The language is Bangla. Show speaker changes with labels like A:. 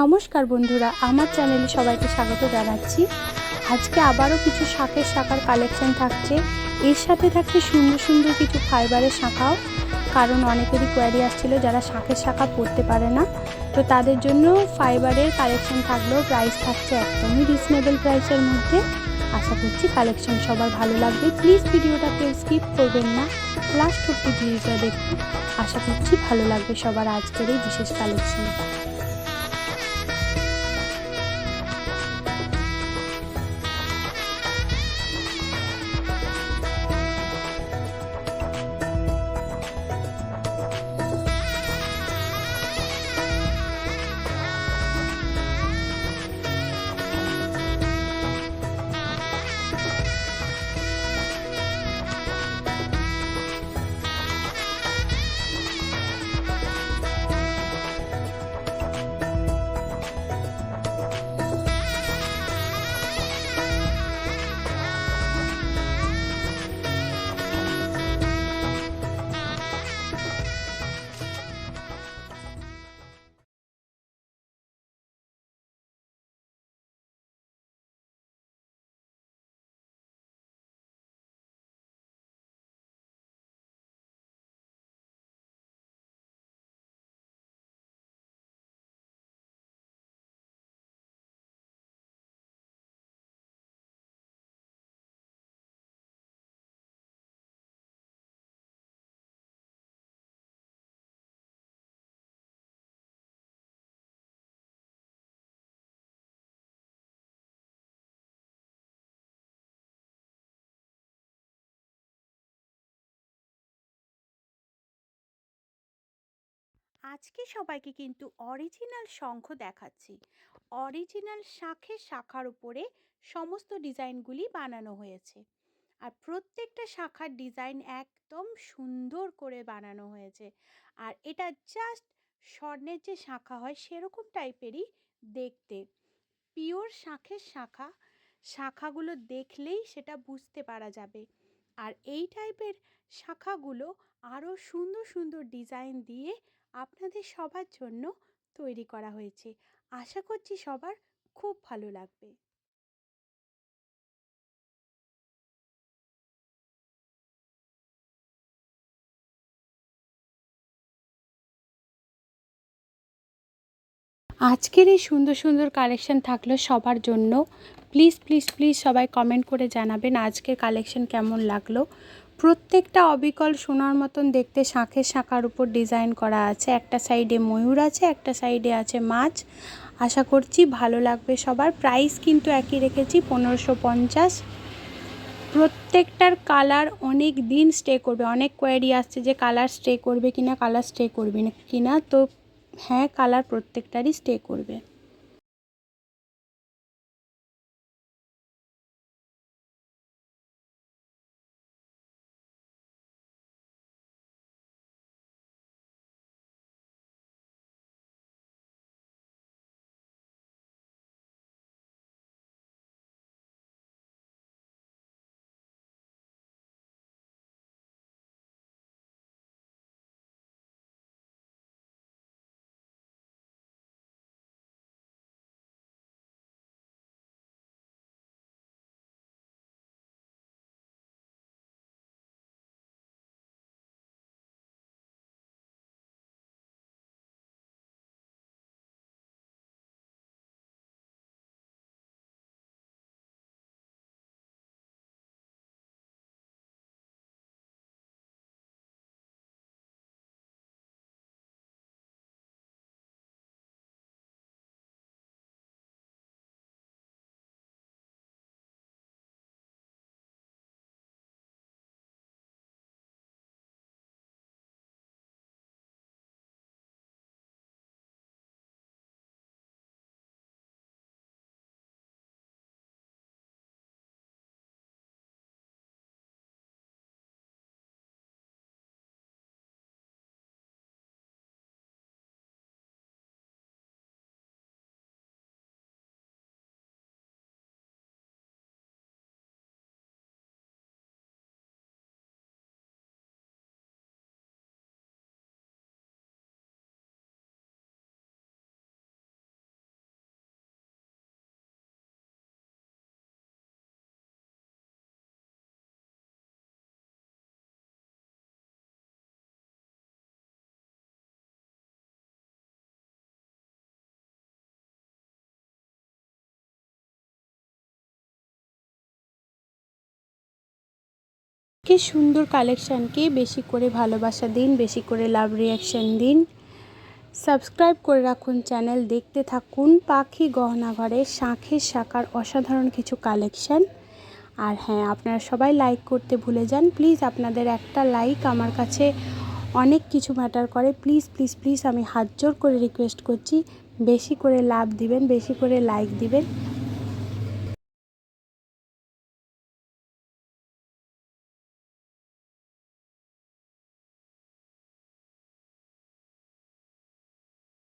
A: নমস্কার বন্ধুরা, আমার চ্যানেলে সবাইকে স্বাগত জানাচ্ছি। আজকে আবারও কিছু শাকের শাখার কালেকশন থাকছে। এর সাথে থাকছে সুন্দর সুন্দর কিছু ফাইবারের শাখাও। কারণ অনেকেরই কোয়ারি আসছিল যারা শাকের শাখা পরতে পারে না। তো তাদের জন্য ফাইবারের কালেকশন থাকলেও প্রাইস থাকছে একদমই রিজনেবল প্রাইসের মধ্যে। আশা করছি কালেকশন সবার ভালো লাগবে। প্লিজ ভিডিওটা কেউ স্কিপ করবেন না। লাস্ট অব্দি ভিডিওটা দেখুন। আশা করছি ভালো লাগবে সবার আজকের এই বিশেষ কালেকশন আজকে সবাইকে কিন্তু অরিজিনাল শঙ্খ দেখাচ্ছি। অরিজিনাল শাঁখের শাখার উপরে সমস্ত ডিজাইনগুলি বানানো হয়েছে। আর প্রত্যেকটা শাখার ডিজাইন একদম সুন্দর করে বানানো হয়েছে। আর এটা জাস্ট স্বর্ণের যে শাখা হয় সেরকম টাইপেরই দেখতে। পিওর শাঁখের শাখা, শাখাগুলো দেখলেই সেটা বুঝতে পারা যাবে। আর এই টাইপের শাখাগুলো আরও সুন্দর সুন্দর ডিজাইন দিয়ে আপনাদের সবার জন্য তৈরি করা হয়েছে। আশা করছি সবার খুব ভালো লাগবে। আজকের এই সুন্দর সুন্দর কালেকশন থাকল সবার জন্য। প্লিজ প্লিজ প্লিজ সবাই কমেন্ট করে জানাবেন আজকের কালেকশন কেমন লাগল। প্রত্যেকটা অবিকল সোনার মতন দেখতে শাঁখের শাঁখার উপর ডিজাইন করা আছে। একটা সাইডে ময়ূর আছে, একটা সাইডে আছে মাছ। আশা করছি ভালো লাগবে সবার। প্রাইস কিন্তু একই রেখেছি, পনেরোশো পঞ্চাশ। প্রত্যেকটার কালার অনেক দিন স্টে করবে। অনেক কোয়ারি আসছে যে কালার স্টে করবে কিনা, কালার স্টে করবে না কিনা। তো হ্যাঁ কালার প্রত্যেকটারই স্টে করবে। কি সুন্দর কালেকশানকে বেশি করে ভালোবাসা দিন, বেশি করে লাভ রিয়াকশান দিন। সাবস্ক্রাইব করে রাখুন চ্যানেল, দেখতে থাকুন পাখি গহনা ঘরে শাঁখের শাখার অসাধারণ কিছু কালেকশান। আর হ্যাঁ আপনারা সবাই লাইক করতে ভুলে যান। প্লিজ আপনাদের একটা লাইক আমার কাছে অনেক কিছু ম্যাটার করে। প্লিজ প্লিজ প্লিজ আমি হাত জোর করে রিকোয়েস্ট করছি। বেশি করে লাভ দিবেন, বেশি করে লাইক দিবেন।